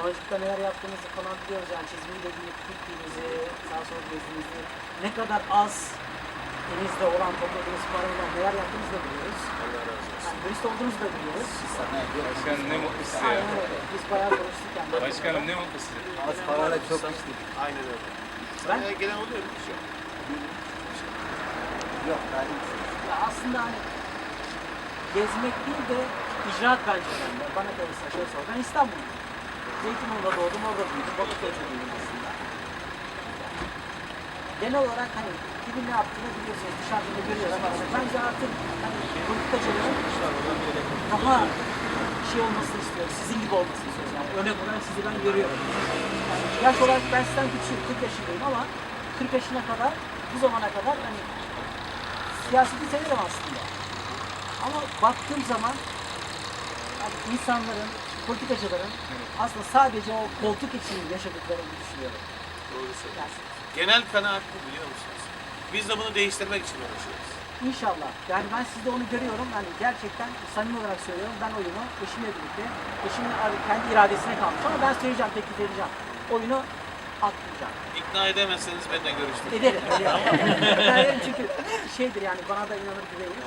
Bağcık'ta neler yaptığınızı falan biliyoruz yani çizmeyi de gidip gittiğinizi, sağ sol gezdiğinizi, ne kadar az elinizde olan topladığınız paralarla neler yaptığınızı da biliyoruz. Allah razı olsun. Yani turist olduğunuzu da biliyoruz. Başkanım ne mutlu size ya. Aynen öyle. Biz bayağı konuştuk yani. Başkanım ne mutlu size. Az parayla çok içtik. Aynen öyle. Ben- Sana gelen oluyor mu? Yok. Yok ben Ya aslında hani gezmek değil de icraat bence bende. Bana kalırsa şöyle sor. Ben İstanbul'dayım. Zeytinburnu'da doğdum, orada büyüdüm. Bakırköy'de büyüdüm aslında. Genel olarak hani kimin ne yaptığını biliyorsunuz. Dışarıda da görüyorlar. Ama bence artık hani politikacıların daha şey olmasını istiyorum. Sizin gibi olmasını istiyorum. Yani örnek olarak sizi ben görüyorum. Yani yaş olarak ben sizden küçüğüm. 40 yaşındayım ama 40 yaşına kadar bu zamana kadar hani siyaseti severim aslında. Ama baktığım zaman yani insanların, politikacıların aslında sadece o koltuk için yaşadıklarını düşünüyorum. Doğru söylüyorsun. Genel kanaat bu biliyor musunuz? Biz de bunu değiştirmek için uğraşıyoruz. inşallah. Yani ben sizde onu görüyorum. Yani gerçekten samimi olarak söylüyorum. Ben oyunu eşimle birlikte, eşimin kendi iradesine kalmış ama ben söyleyeceğim, teklif edeceğim. Oyunu atmayacağım. İkna edemezseniz benimle görüşmek. Ederim. ederim. Yani çünkü şeydir yani bana da inanır güvenir.